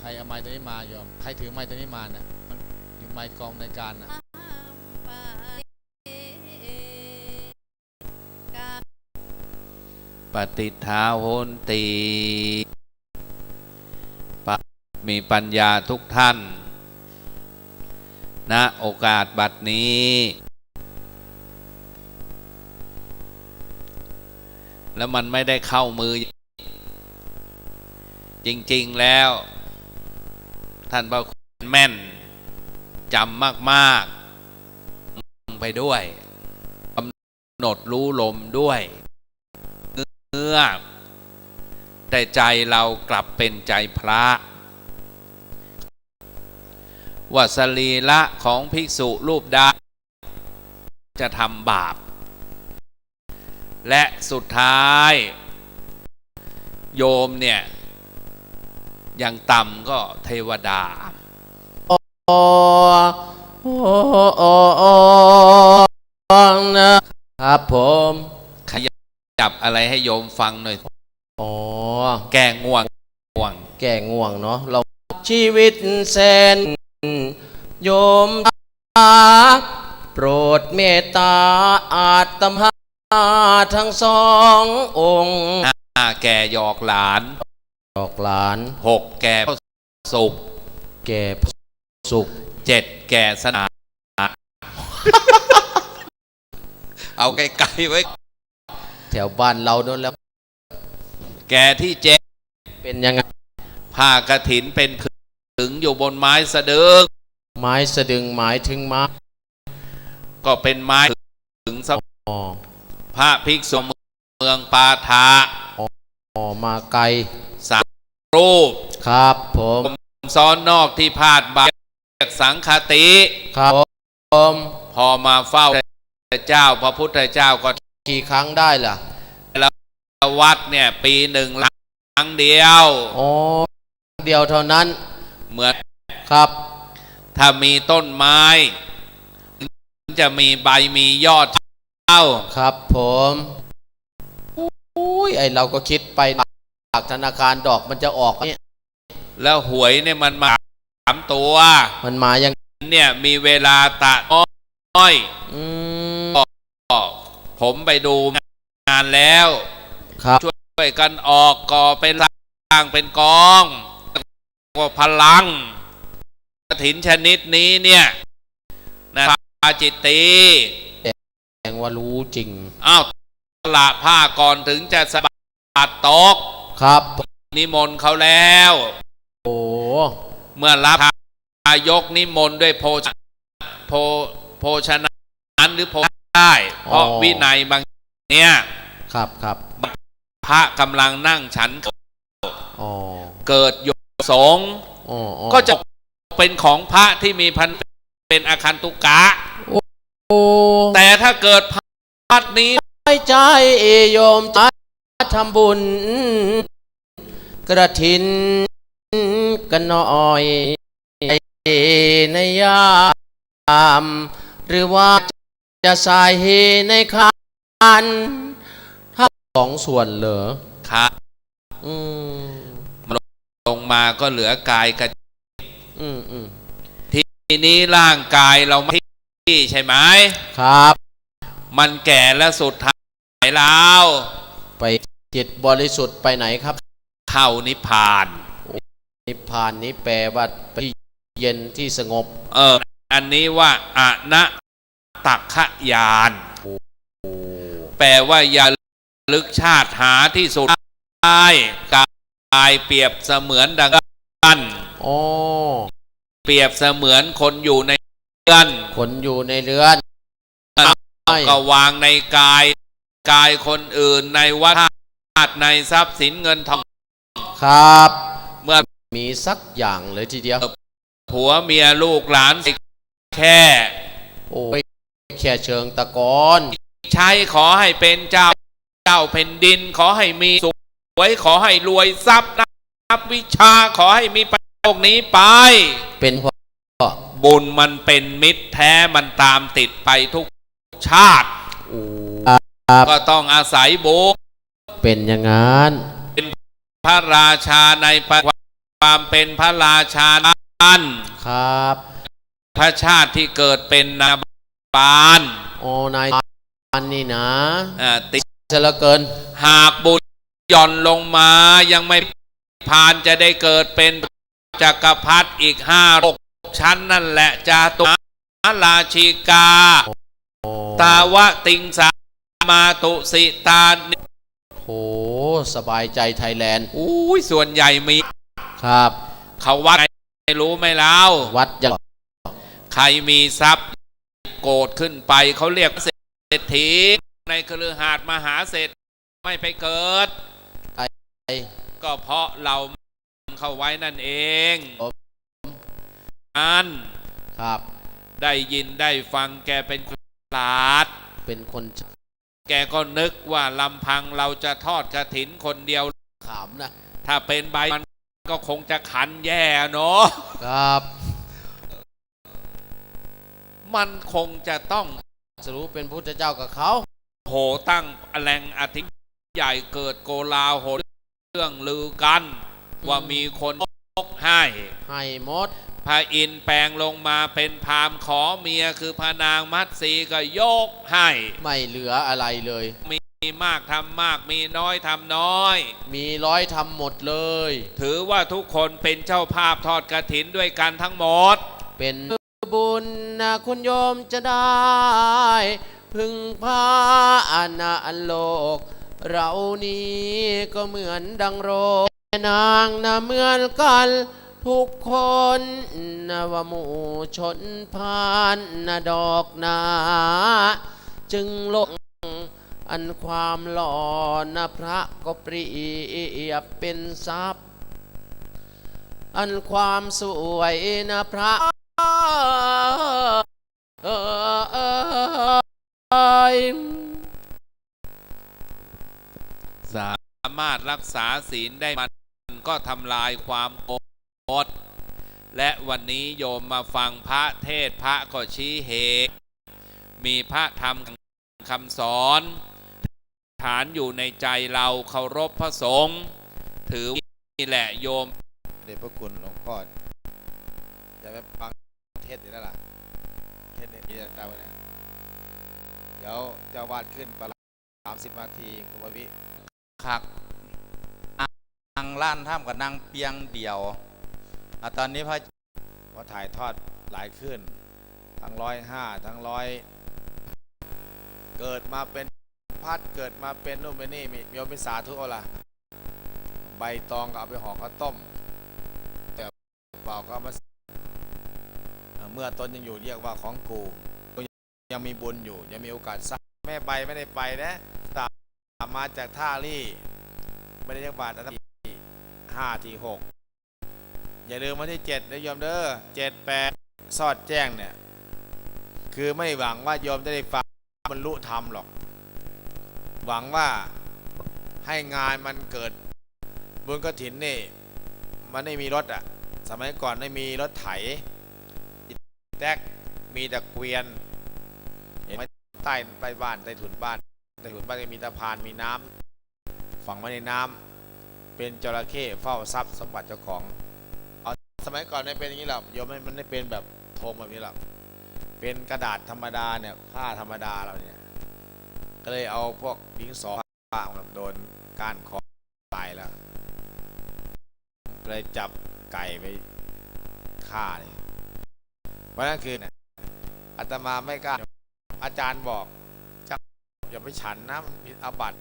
ใครเอาไม้ตัวนี้มาโยมใครถือไม้ตัวนี้มาเนี่ยมันอยู่ไม้กองในการน่ะปฏิทาโหนตีมีปัญญาทุกท่านณโอกาสบัดนี้ แล้วมันไม่ได้เข้ามือ จริง ๆ แล้ว ท่านพระคุณแม่นจำมากๆไปด้วยกำหนดรู้ลมด้วยเมื่อแต่ใจเรากลับเป็นใจพระว่าสรีละของภิกษุรูปใดจะทำบาป และสุดท้าย โยมเนี่ย อย่างต่ำก็เทวดานะครับผมขยับจับอะไรให้โยมฟังหน่อยอ๋อแก้ง่วงง่วง แก่ง่วงเนาะเราชีวิตแสนโยมตาโปรดเมตตาอาตมาทั้งสององค์แก่หยอกหลาน ดอกหลานหกแก่สุขแก่สุขเจ็ดแก่สนาเอาไกลๆไว้ แถวบ้านเราโน้นแล้ว แก่ที่เจ็ดเป็นยังไงผ้ากระถินเป็นถึงอยู่บนไม้สะดึง ไม้สะดึงหมายถึงไม้ก็เป็นไม้ถึงสอ๋อพระภิกษุเมืองปาทาอ๋อมาไกลสาม รูปครับผมซ้อนนอกที่พาดบาทสังคติครับผมพอมาเฝ้าพระเจ้าพระพุทธเจ้าก็กี่ครั้งได้ล่ะวัดเนี่ยปีหนึ่งครั้งเดียวอ๋อเดียวเท่านั้นเหมือนครับ ถ้ามีต้นไม้ จะมีใบมียอดเต้าครับผมอุ้ยไอเราก็คิดไปฝากธนาคารดอกมันจะออกเนี่ยแล้วหวยเนี่ยมันมาสามตัว มันมายังเนี่ยมีเวลาตะน้อยอืมก็ผมไปดูงานแล้วครับช่วยกันออกก่อเป็นร่างเป็นกองก็พลังกถินชนิดนี้เนี่ยนะปาจิตตีแสดงว่ารู้จริง อ้าวสละผ้าก่อนถึงจะสะบัดตก ครับนิมนต์เขาแล้ว โอ้เมื่อรับทายกนิมนต์ด้วยโภชโภโภชนะนั้นหรือโภได้ เพราะวินัยบางเนี่ยครับครับพระกำลังนั่งฉันอ๋อเกิดโยสงฆ์อ๋ออ๋อก็จะเป็นของพระที่มีพันเป็นอาคันตุกะโอ้แต่ถ้าเกิดพัดนี้ใจใจโยมจะทำบุญ กระถินกันหน่อยในยามหรือว่าจะใส่ในคันถ้าสองส่วนเหรอครับอืมลงมาก็เหลือกายกับอืมอืมทีนี้ร่างกายเราไม่ที่ใช่ไหมครับ มันแก่และสุดท้ายแล้ว ไปจิตบริสุทธิ์ไปไหนครับ เข้านิพพาน นิพพานนี้แปลว่าไปเย็นที่สงบ เออ อันนี้ว่าอะนะตักขยานแปลว่าอย่าลึกชาติหาที่สุดได้กายเปรียบเสมือนดังกันอ๋อเปรียบเสมือนคนอยู่ในเรือน คนอยู่ในเรือนก็วางในกาย กายคนอื่นในวัฏในทรัพย์สินเงินทอง ครับ เมื่อมีสักอย่างเลยทีเดียว ผัวเมียลูกหลานแค่ โอ้ยแค่เชิงตะกอนใช้ขอให้เป็นเจ้า เจ้าแผ่นดินขอให้มีสุขสวยขอให้รวยทรัพย์นับวิชาขอให้มีประโยคนี้ไป เป็นเพราะบุญมันเป็นมิตรแท้มันตามติดไปทุกชาติโอ้ก็ต้องอาศัยบุญเป็นอย่างนั้น พระราชาในประวัความเป็นพระราชาท่านครับ พระชาติที่เกิดเป็นนาบาลโอ้นายอันนี่นะอ่าติเสียเหลือเกิน หากบุญหย่อนลงมายังไม่ผ่านจะได้เกิดเป็นจักรพรรดิอีกห้าหกชั้นนั่นแหละจาตุมาราชิกาโอ้ตาวะติงสามาตุสิตานิโห สบายใจไทยแลนด์อุ้ยส่วนใหญ่มี ครับ เขาวัดไม่รู้ไหมเล่าวัดยังใครมีทรัพย์โกรธขึ้นไปเขาเรียกเศรษฐีในคฤหาสน์มหาเศรษฐีไม่ไปเกิด ก็เพราะเราเข้าไว้นั่นเองอันครับ ได้ยินได้ฟังแกเป็นคนฉลาด เป็นคน แกก็นึกว่าลำพังเราจะทอดกระถินคนเดียวขามนะ ถ้าเป็นใบมันก็คงจะขันแย่เนาะครับ มันคงจะต้องสรู้เป็นพุทธเจ้ากับเขาโหตั้งแรงอธิใหญ่เกิดโกลาหลเรื่องลือกัน ว่ามีคนยกให้ให้หมด พระอินทร์แปลงลงมาเป็นพราหมณ์ขอเมียคือพระนางมัตสีก็ยกให้ไม่เหลืออะไรเลย มีมากทำมากมีน้อยทำน้อย มีร้อยทำหมดเลย ถือว่าทุกคนเป็นเจ้าภาพทอดกระถินด้วยกันทั้งหมด เป็นบุญนะคุณโยมจะได้ พึงพาอานาโลก เรานี้ก็เหมือนดังโรคนางนะเหมือนกัน ทุกคนนวมูชนพานนดอกนา จึงลงอันความหล่อนะพระก็เปรียบเป็นทรัพย์ อันความสวยนะพระสามารถรักษาศีลได้มันก็ทำลายความโก รธและวันนี้โยมมาฟังพระเทศพระก็ชี้เหตุมีพระธรรมคำสอน ฐานอยู่ในใจเราเคารพพระสงฆ์ถือนี่แหละโยมเดชพระคุณหลวงพ่อจะไปฟังเทศน์อยู่แล้วล่ะเทศน์เนี่ยจะตามไปนะเดี๋ยวจ้าวาดขึ้นประมาณสามสิบนาทีคุณววิครับนางล้านท่ามกับนางเปียงเดี่ยว อะตอนนี้พระเพราถ่ายทอดหลายขึ้น ทั้งร้อยห้าทั้งร้อยเกิดมาเป็นพัดเกิดมาเป็นนู่นเป็นนี่มีมีโยมเป็นสาธุเอาละใบตองก็เอาไปห่อข้าวต้ม แต่เปล่าก็มาเมื่อตนยังอยู่เรียกว่าของกูยังมีบุญอยู่ ยังมีโอกาสสร้างแม่ใบไม่ได้ไปนะตามมาจากท่ารี่ไม่ได้จักบาทนที่ห้าที่หก อย่าลืมวันที่เจ็ดนะโยมเด้อเจ็ดแปดสอดแจ้งเนี่ยคือไม่หวังว่าโยมจะได้ฟังบรรลุธรรมหรอก หวังว่าให้งานมันเกิดบุญกระถินนี่มันไม่มีรถอะสมัยก่อนไม่มีรถไถแท็กมีแต่เกวียนเห็นไหมใต้ใต้บ้านใต้ถุนบ้านใต้ถุนบ้านก็มีตะพานมีน้ำฝังไว้ในน้ำเป็นจระเข้เฝ้าทรัพย์สมบัติเจ้าของ สมัยก่อนไม่เป็นอย่างนี้หรอกโยมไม่มันไม่เป็นแบบโทมแบบนี้หรอกเป็นกระดาษธรรมดาเนี่ยผ้าธรรมดาเราเนี่ย ก็เลยเอาพวกดิ้งสอผ้าโดนก้านคอตายแล้วเลยจับไก่ไปฆ่าเลยเพราะนั่นคือเนี่ยอาตมาไม่กล้าอาจารย์บอกจะอย่าไปฉันนะมันผิดอาบัติ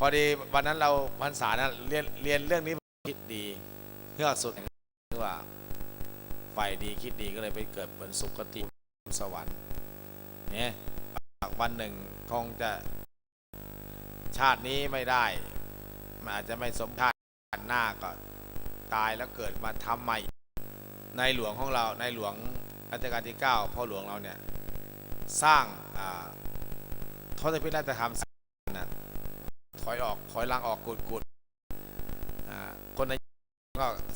พอดีวันนั้นเราพรรษานะเรียนเรียนเรื่องนี้คิดดีเพื่อสุด ว่าฝ่ายดีคิดดีก็เลยไปเกิดบนสุคติสวรรค์เนี่ยวันหนึ่งคงจะชาตินี้ไม่ได้มันอาจจะไม่สมชาติหน้าก็ตายแล้วเกิดมาทำใหม่ ในหลวงของเราในหลวงรัชกาลที่9พ่อหลวงเราเนี่ยสร้างทศพิธราชธรรมนะถอยออกถอยลังออกกุดกุด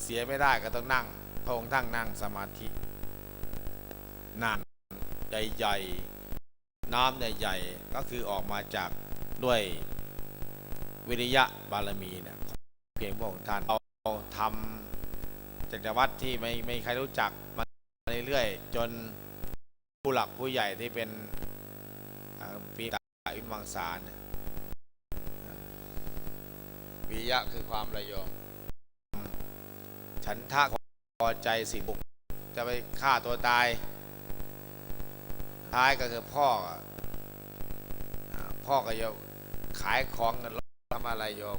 เสียไม่ได้ก็ต้องนั่งพระองค์ทั้งนั่งสมาธินานใหญ่ๆน้ำใหญ่ๆก็คือออกมาจากด้วยวิริยะบารมีเนี่ยเพียงพระองค์ท่านเราทำจากแต่วัดที่ไม่ไม่มีใครรู้จักมาเรื่อยๆจนผู้หลักผู้ใหญ่ที่เป็นปีตาอิมังสารเนี่ยวิยะคือความระยม ฉันทะพอใจสิบุกจะไปฆ่าตัวตาย ท้ายก็คือพ่อ พ่อก็โยมขายของกันทำอะไรโยม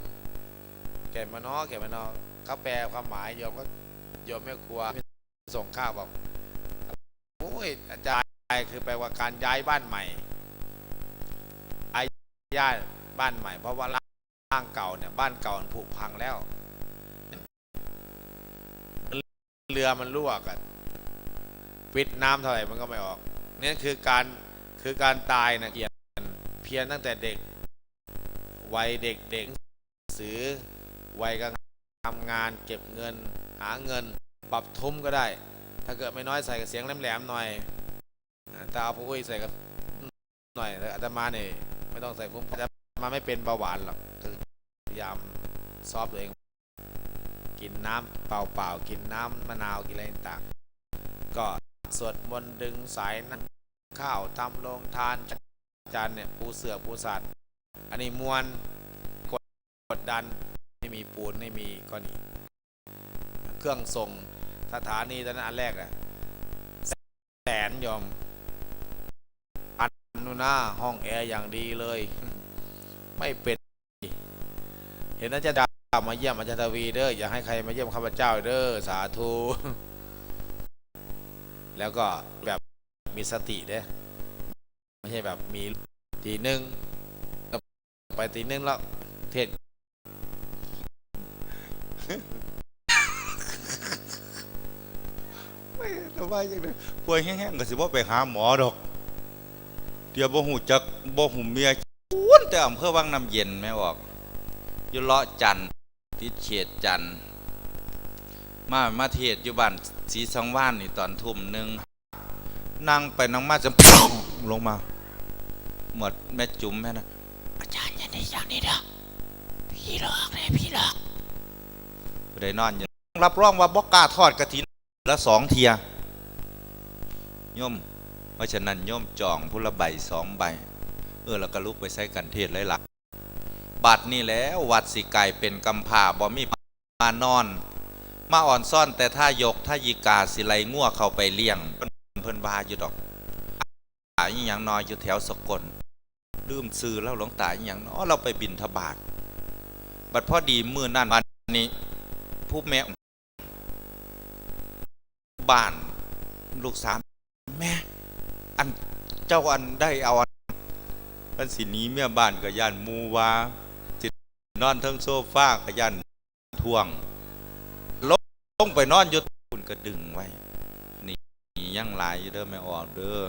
เก็บมานาะเก็บมานาะเขาแปลความหมายโยมก็โยมไม่กลัวส่งข้าวบอกโอ้ยอาจารย์คือแปลว่าการย้ายบ้านใหม่ย้ายบ้านใหม่ เพราะว่าร่างเก่าเนี่ยบ้านเก่ามันผุพังแล้ว เรือมันรั่วกันปิดน้ำเท่าไหร่มันก็ไม่ออกนี่คือการคือการตายนะเกียรเพียรตั้งแต่เด็กวัยเด็กเด็กสือวัยกลางทำงานเก็บเงินหาเงินปรับทุ้มก็ได้ ถ้าเกิดไม่น้อยใส่กับเสียงแหลมๆหน่อยอ่าถ้าเอาพุ้ยใส่กับหน่อยแต่อาตมาเนี่ยไม่ต้องใส่พุ้มอาตมาไม่เป็นเบาหวานหรอกคือพยายามซอฟตัวเอง กินน้ำเปล่าๆกินน้ำมะนาวกินอะไรต่างๆก็สวดมนต์ดึงสายนั่งข้าวทำโรงทานจานเนี่ยปูเสือปูสัตว์อันนี้มวลกดกดดันไม่มีปูนไม่มีก้อนอิฐเครื่องส่งสถานีตอนนั้นอันแรกอะแสนยอมอันนูนหน้าห้องแอร์อย่างดีเลย ไม่เป็น เห็นอาจารย์ดา มาเยี่ยมอาจารย์ทวีเด้ออย่าให้ใครมาเยี่ยมข้าพเจ้าเด้อสาธุ แล้วก็แบบมีสติเด้ไม่ใช่แบบมีตีหนึ่งไปตีหนึ่งแล้วเทศไม่สบายจังเลยป่วยแห้งๆก็สิบ่ไปหาหมอดอก เดี๋ยวบ่หูจักบ่หูเมียอ้วนแต่อำเภอวังน้ำเย็นแม่บอกยู่เลาะจันทน์ ติดเขตจันทน์มามาเทศอยู่บ้านศรีสังว่านนี่ตอนทุ่มหนึ่งนั่งไปนั่งมาจะลงมา หมดแม่จุ๋มแม่นะอาจารย์อย่าได้อย่างนี้เด้อพี่หลอกเลยพี่หลอกได้นอนอยู่รับรองว่าบ่กล้าทอดกระถินละสองเทียโยมเพราะฉะนั้นโยมจองพุละใบสองใบ เออแล้วก็ลุกไปใช้กันเทศเลยล่ะ บัดนี้แล้ววัดสิกลายเป็นกำพร้าบ่มีมานอน มาอ่อนซ่อนแต่ถ้ายกถ้ายีกาสิไลง่วเข้าไปเลี้ยง เพิ่นว่าอยู่ดอกตายอย่างน้อยอยู่แถวสกลลืมซื้อแล้วหลวงตาอย่างน้อเราไปบินทบาทบัดพ่อดีมือนั่นวันนี้ผู้แม่บ้านลูกสาวแม่อันเจ้าอันได้เอาอันสินี้เมียบ้านกับยันมูว่า นอนทั้งโซฟากับยันท่วงลงลงไปนอนอยู่คุณก็ดึงไว้นี่ยังหลายอยู่เด้อไม่ออกเด้อ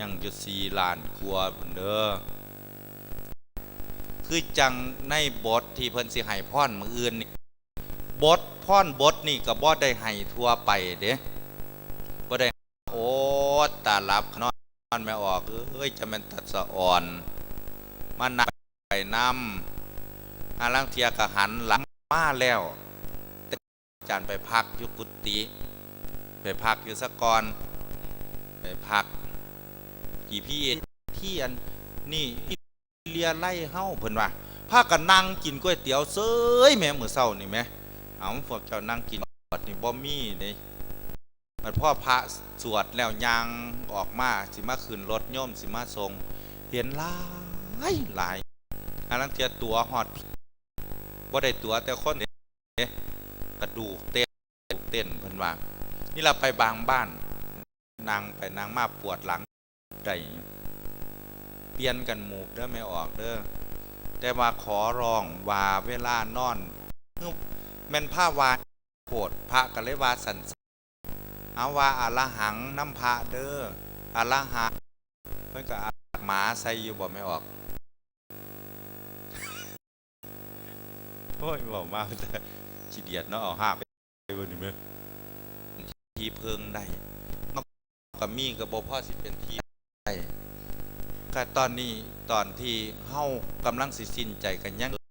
ยังอยู่สี่ลานครัวพุ่นเด้อคือจังในบทที่เพิ่นสิให้พรมืออื่นนี่บทพ่อนบทนี่ก็บ่ได้ให้ทั่วไปเด้บ่ได้โอ้ตาลับนอนไม่ออกเอ้ยจะมันตัดสะอ่อนมานับไป นำหาลังเทียก็หันหลังมาแล้วอาจารย์ไปพักยู่กุฏิไปพักอยู่สกอนไปพัก กี่พี่เอที่อันนี่เลียไล่เฮาเพิ่นว่าพากันนั่งกินก๋วยเตี๋ยวเซ้ยแม่มื้อเช้านี่แหมเอาพวกเจ้านั่งกินบดนี่บ่มีเลยมันพ่อพระสวดแล้วยางออกมาสิมาขึ้นรถโย่มสิมาทรงเห็นหลายหลาย อาลังเทียตัวหอดว่าได้ตัวแต่คนเด้กระดูกเต้นเต้นเพิ่นว่านี่เราไปบางบ้าน นางไปนางมาปวดหลังได้เปลี่ยนกันหมูกเด้อไม่ออกเด้อแต่ว่าขอร้องว่าเวลานอนแม่นผ้าวาโพดพระก็เลยว่าสันเอาว่าอาละหังน้ำพระเด้ออาละหังเพิ่นก็หมาใส่อยู่บ่ไม่ออก โอ้ยบอกมาแต่ขี้เดียดเนาะเอาห้าไปวันนี้มั้ยทีเพิงได้นอกกับมีกับบ่พ่อสิเป็นทีได้ก็ตอนนี้ตอนที่เฮากำลังสิสิ้นใจกันยัง